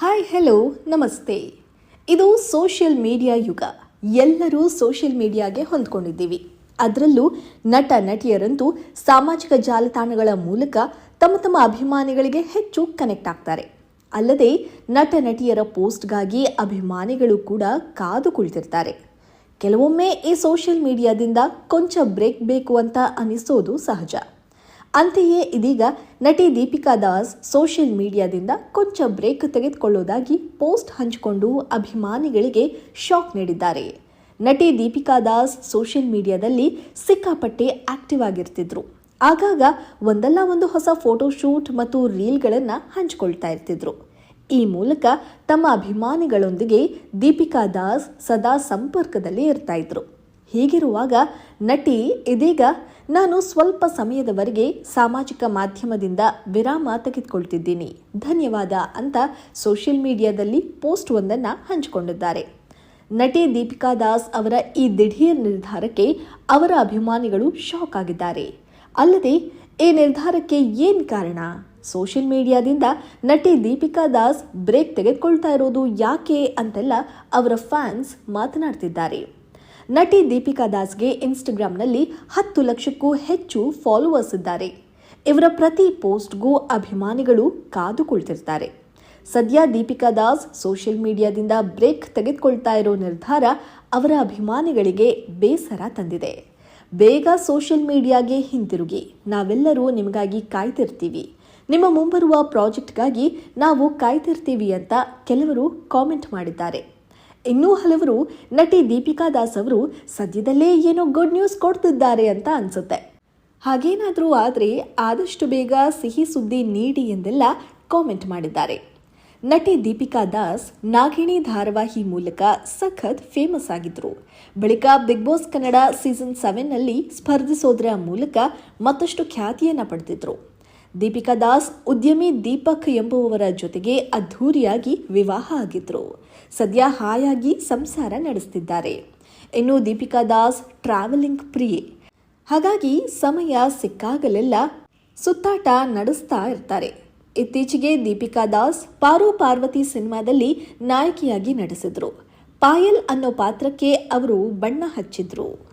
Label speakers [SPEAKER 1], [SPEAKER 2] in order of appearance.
[SPEAKER 1] Hi hello ನಮಸ್ತೆ. ಇದು social media ಯುಗ. ಎಲ್ಲರೂ ಸೋಷಿಯಲ್ ಮೀಡಿಯಾಗೆ ಹೊಂದ್ಕೊಂಡಿದ್ದೀವಿ. ಅದರಲ್ಲೂ ನಟ, ನಟಿಯರಂತೂ ಸಾಮಾಜಿಕ ಜಾಲತಾಣಗಳ ಮೂಲಕ ತಮ್ಮ ತಮ್ಮ ಅಭಿಮಾನಿಗಳಿಗೆ ಹೆಚ್ಚು ಕನೆಕ್ಟ್ ಆಗ್ತಾರೆ. ಅಲ್ಲದೆ ನಟ, ನಟಿಯರ ಪೋಸ್ಟ್ಗಾಗಿ ಅಭಿಮಾನಿಗಳು ಕೂಡ ಕಾದು ಕುಳಿತಿರ್ತಾರೆ. ಕೆಲವೊಮ್ಮೆ ಈ ಸೋಷಿಯಲ್ ಮೀಡಿಯಾದಿಂದ ಕೊಂಚ ಬ್ರೇಕ್ ಬೇಕು ಅಂತ ಅನಿಸೋದು ಸಹಜ. ಅಂತೆಯೇ ಇದೀಗ ನಟಿ ದೀಪಿಕಾ ದಾಸ್ ಸೋಷಿಯಲ್ ಮೀಡಿಯಾದಿಂದ ಕೊಂಚ ಬ್ರೇಕ್ ತೆಗೆದುಕೊಳ್ಳೋದಾಗಿ ಪೋಸ್ಟ್ ಹಂಚಿಕೊಂಡು ಅಭಿಮಾನಿಗಳಿಗೆ ಶಾಕ್ ನೀಡಿದ್ದಾರೆ. ನಟಿ ದೀಪಿಕಾ ದಾಸ್ ಸೋಷಿಯಲ್ ಮೀಡಿಯಾದಲ್ಲಿ ಸಿಕ್ಕಾಪಟ್ಟೆ ಆಕ್ಟಿವ್ ಆಗಿರ್ತಿದ್ರು. ಆಗಾಗ ಒಂದಲ್ಲ ಒಂದು ಹೊಸ ಫೋಟೋ ಶೂಟ್ ಮತ್ತು ರೀಲ್ಗಳನ್ನು ಹಂಚಿಕೊಳ್ತಾ ಇರ್ತಿದ್ರು. ಈ ಮೂಲಕ ತಮ್ಮ ಅಭಿಮಾನಿಗಳೊಂದಿಗೆ ದೀಪಿಕಾ ದಾಸ್ ಸದಾ ಸಂಪರ್ಕದಲ್ಲಿ ಇರ್ತಾ ಇದ್ರು. ಹೀಗಿರುವಾಗ ನಟಿ ಇದೀಗ ನಾನು ಸ್ವಲ್ಪ ಸಮಯದವರೆಗೆ ಸಾಮಾಜಿಕ ಮಾಧ್ಯಮದಿಂದ ವಿರಾಮ ತೆಗೆದುಕೊಳ್ತಿದ್ದೀನಿ. ಧನ್ಯವಾದ ಅಂತ ಸೋಷಿಯಲ್ ಮೀಡಿಯಾದಲ್ಲಿ ಪೋಸ್ಟ್ ಒಂದನ್ನು ಹಂಚಿಕೊಂಡಿದ್ದಾರೆ. ನಟಿ ದೀಪಿಕಾ ದಾಸ್ ಅವರ ಈ ದಿಢೀರ್ ನಿರ್ಧಾರಕ್ಕೆ ಅವರ ಅಭಿಮಾನಿಗಳು ಶಾಕ್ ಆಗಿದ್ದಾರೆ. ಅಲ್ಲದೆ ಈ ನಿರ್ಧಾರಕ್ಕೆ ಏನು ಕಾರಣ? ಸೋಷಿಯಲ್ ಮೀಡಿಯಾದಿಂದ ನಟಿ ದೀಪಿಕಾ ದಾಸ್ ಬ್ರೇಕ್ ತೆಗೆದುಕೊಳ್ತಾ ಇರೋದು ಯಾಕೆ ಅಂತೆಲ್ಲ ಅವರ ಫ್ಯಾನ್ಸ್ ಮಾತನಾಡ್ತಿದ್ದಾರೆ. ನಟಿ ದೀಪಿಕಾ ದಾಸ್ಗೆ ಇನ್ಸ್ಟಾಗ್ರಾಂನಲ್ಲಿ ಹತ್ತು ಲಕ್ಷಕ್ಕೂ ಹೆಚ್ಚು ಫಾಲೋವರ್ಸ್ ಇದ್ದಾರೆ. ಇವರ ಪ್ರತಿ ಪೋಸ್ಟ್ಗೂ ಅಭಿಮಾನಿಗಳು ಕಾದು ಕುಳಿತಿರ್ತಾರೆ ಸದ್ಯ ದೀಪಿಕಾ ದಾಸ್ ಸೋಷಿಯಲ್ ಮೀಡಿಯಾದಿಂದ ಬ್ರೇಕ್ ತೆಗೆದುಕೊಳ್ತಾ ಇರೋ ನಿರ್ಧಾರ ಅವರ ಅಭಿಮಾನಿಗಳಿಗೆ ಬೇಸರ ತಂದಿದೆ. ಬೇಗ ಸೋಷಿಯಲ್ ಮೀಡಿಯಾಗೆ ಹಿಂತಿರುಗಿ ನಾವೆಲ್ಲರೂ ನಿಮಗಾಗಿ ಕಾಯ್ತಿರ್ತೀವಿ. ನಿಮ್ಮ ಮುಂಬರುವ ಪ್ರಾಜೆಕ್ಟ್ಗಾಗಿ ನಾವು ಕಾಯ್ತಿರ್ತೀವಿ ಅಂತ ಕೆಲವರು ಕಾಮೆಂಟ್ ಮಾಡಿದ್ದಾರೆ. ಇನ್ನೂ ಹಲವರು ನಟಿ ದೀಪಿಕಾ ದಾಸ್ ಅವರು ಸದ್ಯದಲ್ಲೇ ಏನೋ ಗುಡ್ ನ್ಯೂಸ್ ಕೊಡ್ತಿದ್ದಾರೆ ಅಂತ ಅನ್ಸುತ್ತೆ. ಹಾಗೇನಾದರೂ ಆದರೆ ಆದಷ್ಟು ಬೇಗ ಸಿಹಿ ಸುದ್ದಿ ನೀಡಿ ಎಂದೆಲ್ಲ ಕಾಮೆಂಟ್ ಮಾಡಿದ್ದಾರೆ. ನಟಿ ದೀಪಿಕಾ ದಾಸ್ ನಾಗಿಣಿ ಧಾರಾವಾಹಿ ಮೂಲಕ ಸಖತ್ ಫೇಮಸ್ ಆಗಿದ್ರು. ಬಳಿಕ ಬಿಗ್ ಬಾಸ್ ಕನ್ನಡ ಸೀಸನ್ ಸೆವೆನ್ನಲ್ಲಿ ಸ್ಪರ್ಧಿಸೋದರ ಮೂಲಕ ಮತ್ತಷ್ಟು ಖ್ಯಾತಿಯನ್ನು ಪಡೆದಿದ್ರು ದೀಪಿಕಾ ದಾಸ್, ಉದ್ಯಮಿ ದೀಪಕ್ ಎಂಬುವವರ ಜೊತೆಗೆ ಅದ್ಧೂರಿಯಾಗಿ ವಿವಾಹ ಆಗಿದ್ರು. ಸದ್ಯ ಹಾಯಾಗಿ ಸಂಸಾರ ನಡೆಸ್ತಿದ್ದಾರೆ. ಇನ್ನು ದೀಪಿಕಾ ದಾಸ್, ಟ್ರಾವೆಲಿಂಗ್ ಪ್ರಿಯೆ. ಹಾಗಾಗಿ ಸಮಯ ಸಿಕ್ಕಾಗಲೆಲ್ಲ ಸುತ್ತಾಟ ನಡೆಸ್ತಾ ಇರ್ತಾರೆ. ಇತ್ತೀಚೆಗೆ ದೀಪಿಕಾ ದಾಸ್ ಪಾರು ಪಾರ್ವತಿ ಸಿನಿಮಾದಲ್ಲಿ ನಾಯಕಿಯಾಗಿ ನಟಿಸಿದ್ರು. ಪಾಯಲ್ ಅನ್ನೋ ಪಾತ್ರಕ್ಕೆ ಅವರು ಬಣ್ಣ ಹಚ್ಚಿದ್ರು.